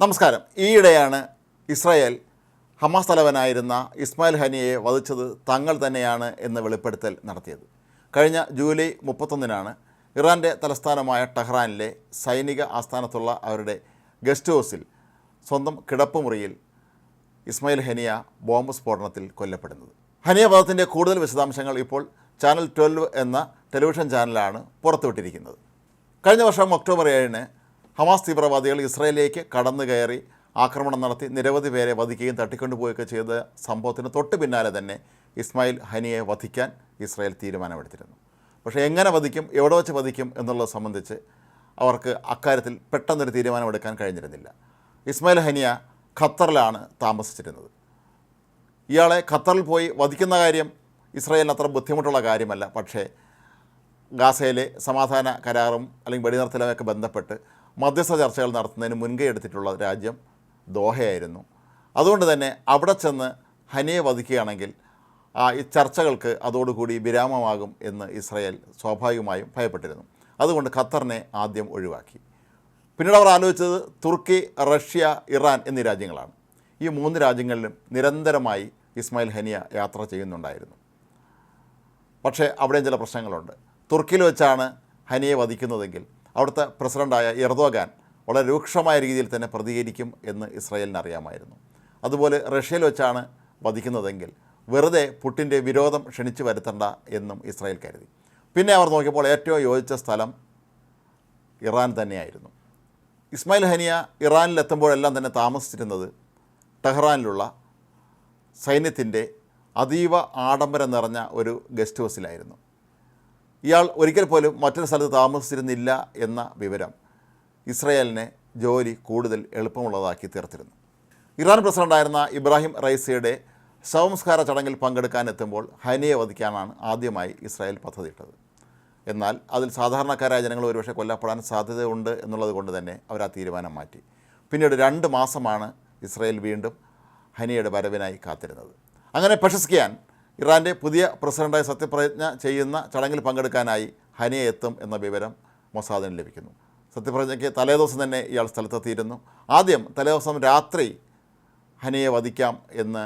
നമസ്കാരം. ഈയിടെയാണ് Israel Hamas തലവനായിരുന്ന ഇസ്മായിൽ ഹനിയെ വധിച്ചത് തങ്ങൾ തന്നെയാണ് എന്ന് വെളിപ്പെടുത്തൽ നടത്തിയത്. കഴിഞ്ഞ ജൂലൈ മുപ്പത്തൊന്നിനാണ് ഇറാന്റെ തലസ്ഥാനമായ ടെഹ്റാനിലെ സൈനിക ആസ്ഥാനത്തുള്ള അവരുടെ ഗസ്റ്റ് ഹൗസിൽ സ്വന്തം കിടപ്പുമുറിയിൽ ഇസ്മായിൽ ഹനിയ ബോംബ് സ്ഫോടനത്തിൽ കൊല്ലപ്പെടുന്നത്. ഹനിയ വധത്തിന്റെ കൂടുതൽ വിശദാംശങ്ങൾ ഇപ്പോൾ ചാനൽ ട്വൽവ് എന്ന ടെലിവിഷൻ ചാനലാണ് പുറത്തുവിട്ടിരിക്കുന്നത്. കഴിഞ്ഞ വർഷം ഒക്ടോബർ ഏഴിന് ഹമാസ് തീവ്രവാദികൾ ഇസ്രയേലിലേക്ക് കടന്നു കയറി ആക്രമണം നടത്തി നിരവധി പേരെ വധിക്കുകയും തട്ടിക്കൊണ്ടുപോവുകയൊക്കെ ചെയ്ത സംഭവത്തിന് തൊട്ട് പിന്നാലെ തന്നെ ഇസ്മായിൽ ഹനിയെ വധിക്കാൻ ഇസ്രായേൽ തീരുമാനമെടുത്തിരുന്നു. പക്ഷേ എങ്ങനെ വധിക്കും എവിടെ വെച്ച് വധിക്കും എന്നുള്ളത് സംബന്ധിച്ച് അവർക്ക് അക്കാര്യത്തിൽ പെട്ടെന്നൊരു തീരുമാനമെടുക്കാൻ കഴിഞ്ഞിരുന്നില്ല. ഇസ്മായിൽ ഹനിയ ഖത്തറിലാണ് താമസിച്ചിരുന്നത്. ഇയാളെ ഖത്തറിൽ പോയി വധിക്കുന്ന കാര്യം ഇസ്രായേലിന് അത്ര ബുദ്ധിമുട്ടുള്ള കാര്യമല്ല. പക്ഷേ ഗാസയിലെ സമാധാന കരാറും അല്ലെങ്കിൽ വെടിനിർത്തലുമൊക്കെ ബന്ധപ്പെട്ട് മധ്യസ്ഥ ചർച്ചകൾ നടത്തുന്നതിന് മുൻകൈ എടുത്തിട്ടുള്ള രാജ്യം ദോഹയായിരുന്നു. അതുകൊണ്ട് തന്നെ അവിടെ ചെന്ന് ഹനിയെ വധിക്കുകയാണെങ്കിൽ ആ ഈ ചർച്ചകൾക്ക് അതോടുകൂടി വിരാമമാകും എന്ന് ഇസ്രായേൽ സ്വാഭാവികമായും ഭയപ്പെട്ടിരുന്നു. അതുകൊണ്ട് ഖത്തറിനെ ആദ്യം ഒഴിവാക്കി. പിന്നീട് അവർ ആലോചിച്ചത് തുർക്കി റഷ്യ ഇറാൻ എന്നീ രാജ്യങ്ങളാണ്. ഈ മൂന്ന് രാജ്യങ്ങളിലും നിരന്തരമായി ഇസ്മായിൽ ഹനിയ യാത്ര ചെയ്യുന്നുണ്ടായിരുന്നു. പക്ഷേ അവിടെയും ചില പ്രശ്നങ്ങളുണ്ട്. തുർക്കിയിൽ വെച്ചാണ് ഹനിയെ വധിക്കുന്നതെങ്കിൽ അവിടുത്തെ പ്രസിഡന്റായ എർദോഗാൻ വളരെ രൂക്ഷമായ രീതിയിൽ തന്നെ പ്രതികരിക്കും എന്ന് ഇസ്രായേലിന് അറിയാമായിരുന്നു. അതുപോലെ റഷ്യയിൽ വെച്ചാണ് വധിക്കുന്നതെങ്കിൽ വെറുതെ പുട്ടിന്റെ വിരോധം ക്ഷണിച്ചു വരുത്തണ്ട എന്നും ഇസ്രായേൽ കരുതി. പിന്നെ അവർ നോക്കിയപ്പോൾ ഏറ്റവും യോജിച്ച സ്ഥലം ഇറാൻ തന്നെയായിരുന്നു. ഇസ്മായിൽ ഹനിയ ഇറാനിലെത്തുമ്പോഴെല്ലാം തന്നെ താമസിച്ചിരുന്നത് ടെഹ്റാനിലുള്ള സൈന്യത്തിന്റെ അതീവ ആഡംബരം നിറഞ്ഞ ഒരു ഗസ്റ്റ് ഹൗസിലായിരുന്നു. ഇയാൾ ഒരിക്കൽ പോലും മറ്റൊരു സ്ഥലത്ത് താമസിച്ചിരുന്നില്ല എന്ന വിവരം ഇസ്രയേലിനെ ജോലി കൂടുതൽ എളുപ്പമുള്ളതാക്കി തീർത്തിരുന്നു. ഇറാൻ പ്രസിഡന്റായിരുന്ന ഇബ്രാഹിം റൈസിയുടെ സംസ്കാര ചടങ്ങിൽ പങ്കെടുക്കാനെത്തുമ്പോൾ ഹനിയെ വധിക്കാനാണ് ആദ്യമായി ഇസ്രായേൽ പദ്ധതിയിട്ടത്. എന്നാൽ അതിൽ സാധാരണക്കാരായ ജനങ്ങൾ ഒരുപക്ഷെ കൊല്ലപ്പെടാൻ സാധ്യതയുണ്ട് എന്നുള്ളത് കൊണ്ട് തന്നെ അവർ ആ തീരുമാനം മാറ്റി. പിന്നീട് രണ്ട് മാസമാണ് ഇസ്രായേൽ വീണ്ടും ഹനിയുടെ വരവിനായി കാത്തിരുന്നത്. അങ്ങനെ പെഷസ്കിയാൻ ഇറാന്റെ പുതിയ പ്രസിഡന്റായി സത്യപ്രതിജ്ഞ ചെയ്യുന്ന ചടങ്ങിൽ പങ്കെടുക്കാനായി ഹനിയ എത്തും എന്ന വിവരം മൊസാദിന് ലഭിക്കുന്നു. സത്യപ്രതിജ്ഞയ്ക്ക് തലേദിവസം തന്നെ ഇയാൾ സ്ഥലത്തെത്തിയിരുന്നു. ആദ്യം തലേദിവസം രാത്രി ഹനിയെ വധിക്കാം എന്ന്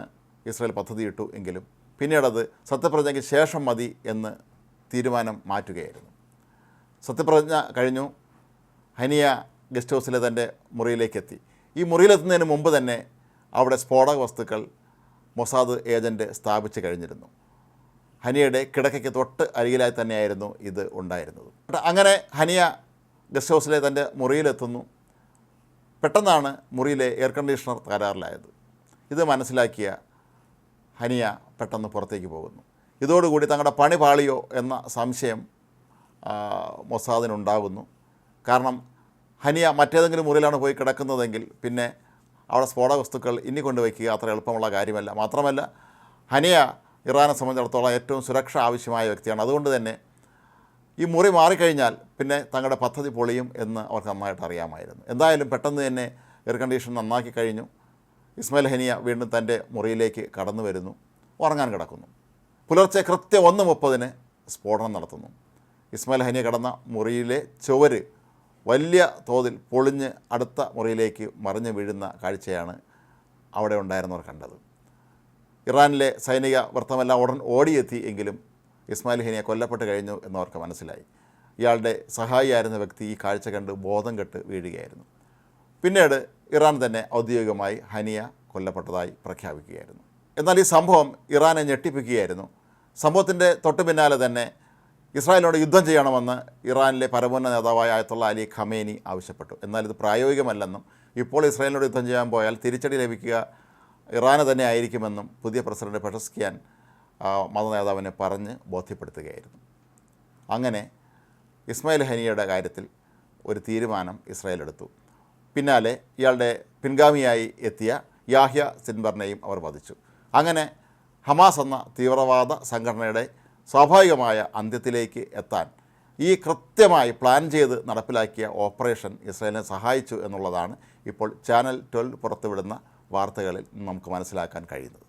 ഇസ്രായേൽ പദ്ധതിയിട്ടു എങ്കിലും പിന്നീടത് സത്യപ്രതിജ്ഞയ്ക്ക് ശേഷം മതി എന്ന് തീരുമാനം മാറ്റുകയായിരുന്നു. സത്യപ്രതിജ്ഞ കഴിഞ്ഞു. ഹനിയ ഗസ്റ്റ് ഹൗസിലെ തന്റെ മുറിയിലേക്കെത്തി. ഈ മുറിയിലെത്തുന്നതിന് മുമ്പ് തന്നെ അവിടെ സ്ഫോടക വസ്തുക്കൾ മൊസാദ് ഏജന്റ് സ്ഥാപിച്ചു കഴിഞ്ഞിരുന്നു. ഹനിയയുടെ കിടക്കയ്ക്ക് തൊട്ട് അരികിലായി തന്നെയായിരുന്നു ഇത് ഉണ്ടായിരുന്നത്. അങ്ങനെ ഹനിയ ഗസ്റ്റ് ഹൗസിലെ തന്റെ മുറിയിലെത്തുന്നു. പെട്ടെന്നാണ് മുറിയിലെ എയർ കണ്ടീഷണർ തകരാറിലായത്. ഇത് മനസ്സിലാക്കിയ ഹനിയ പെട്ടെന്ന് പുറത്തേക്ക് പോകുന്നു. ഇതോടുകൂടി തങ്ങളുടെ പണി പാളിയോ എന്ന സംശയം മൊസാദിനുണ്ടാകുന്നു. കാരണം ഹനിയ മറ്റേതെങ്കിലും മുറിയിലാണ് പോയി കിടക്കുന്നതെങ്കിൽ പിന്നെ അവിടെ സ്ഫോടക വസ്തുക്കൾ ഇനി കൊണ്ടുവയ്ക്കുക അത്ര എളുപ്പമുള്ള കാര്യമല്ല. മാത്രമല്ല ഹനിയ ഇറാനെ സംബന്ധിച്ചിടത്തോളം ഏറ്റവും സുരക്ഷ ആവശ്യമായ വ്യക്തിയാണ്. അതുകൊണ്ട് തന്നെ ഈ മുറി മാറിക്കഴിഞ്ഞാൽ പിന്നെ തങ്ങളുടെ പദ്ധതി പൊളിയും എന്ന് അവർക്ക് നന്നായിട്ട് അറിയാമായിരുന്നു. എന്തായാലും പെട്ടെന്ന് തന്നെ എയർ കണ്ടീഷൻ നന്നാക്കി കഴിഞ്ഞു. ഇസ്മയിൽ ഹനിയ വീണ്ടും തന്റെ മുറിയിലേക്ക് കടന്നു വരുന്നു. ഉറങ്ങാൻ കിടക്കുന്നു. പുലർച്ചെ കൃത്യം ഒന്ന് മുപ്പതിന് സ്ഫോടനം നടത്തുന്നു. ഇസ്മയിൽ ഹനിയ കടന്ന മുറിയിലെ ചുവര് വലിയ തോതിൽ പൊളിഞ്ഞ് അടുത്ത മുറിയിലേക്ക് മറിഞ്ഞു വീഴുന്ന കാഴ്ചയാണ് അവിടെ ഉണ്ടായിരുന്നവർ കണ്ടത്. ഇറാനിലെ സൈനിക വൃത്തമെല്ലാം ഉടൻ ഓടിയെത്തി എങ്കിലും ഇസ്മായിൽ ഹനിയ കൊല്ലപ്പെട്ട് കഴിഞ്ഞു എന്നവർക്ക് മനസ്സിലായി. ഇയാളുടെ സഹായിയായിരുന്ന വ്യക്തി ഈ കാഴ്ച കണ്ട് ബോധം കെട്ട് വീഴുകയായിരുന്നു. പിന്നീട് ഇറാൻ തന്നെ ഔദ്യോഗികമായി ഹനിയ കൊല്ലപ്പെട്ടതായി പ്രഖ്യാപിക്കുകയായിരുന്നു. എന്നാൽ ഈ സംഭവം ഇറാനെ ഞെട്ടിപ്പിക്കുകയായിരുന്നു. സംഭവത്തിന്റെ തൊട്ടു പിന്നാലെ തന്നെ ഇസ്രായേലിനോട് യുദ്ധം ചെയ്യണമെന്ന് ഇറാനിലെ പരമോന്നത നേതാവായ ആയത്തുള്ള അലി ഖമേനി ആവശ്യപ്പെട്ടു. എന്നാൽ ഇത് പ്രായോഗികമല്ലെന്നും ഇപ്പോൾ ഇസ്രായേലിനോട് യുദ്ധം ചെയ്യാൻ പോയാൽ തിരിച്ചടി ലഭിക്കുക ഇറാന് തന്നെ ആയിരിക്കുമെന്നും പുതിയ പ്രസിഡന്റ് പെഷസ്കിയാൻ മത നേതാവിനെ പറഞ്ഞ് ബോധ്യപ്പെടുത്തുകയായിരുന്നു. അങ്ങനെ ഇസ്മായിൽ ഹനിയുടെ കാര്യത്തിൽ ഒരു തീരുമാനം ഇസ്രായേൽ എടുത്തു. പിന്നാലെ ഇയാളുടെ പിൻഗാമിയായി എത്തിയ യാഹ്യ സിൻബറിനെയും അവർ വധിച്ചു. അങ്ങനെ ഹമാസ് എന്ന തീവ്രവാദ സംഘടനയുടെ സ്വാഭാവികമായ അന്ത്യത്തിലേക്ക് എത്താൻ ഈ കൃത്യമായി പ്ലാൻ ചെയ്ത് നടപ്പിലാക്കിയ ഓപ്പറേഷൻ ഇസ്രായേലിനെ സഹായിച്ചു എന്നുള്ളതാണ് ഇപ്പോൾ ചാനൽ ട്വൽവ് പുറത്തുവിടുന്ന വാർത്തകളിൽ നമുക്ക് മനസ്സിലാക്കാൻ കഴിയുന്നത്.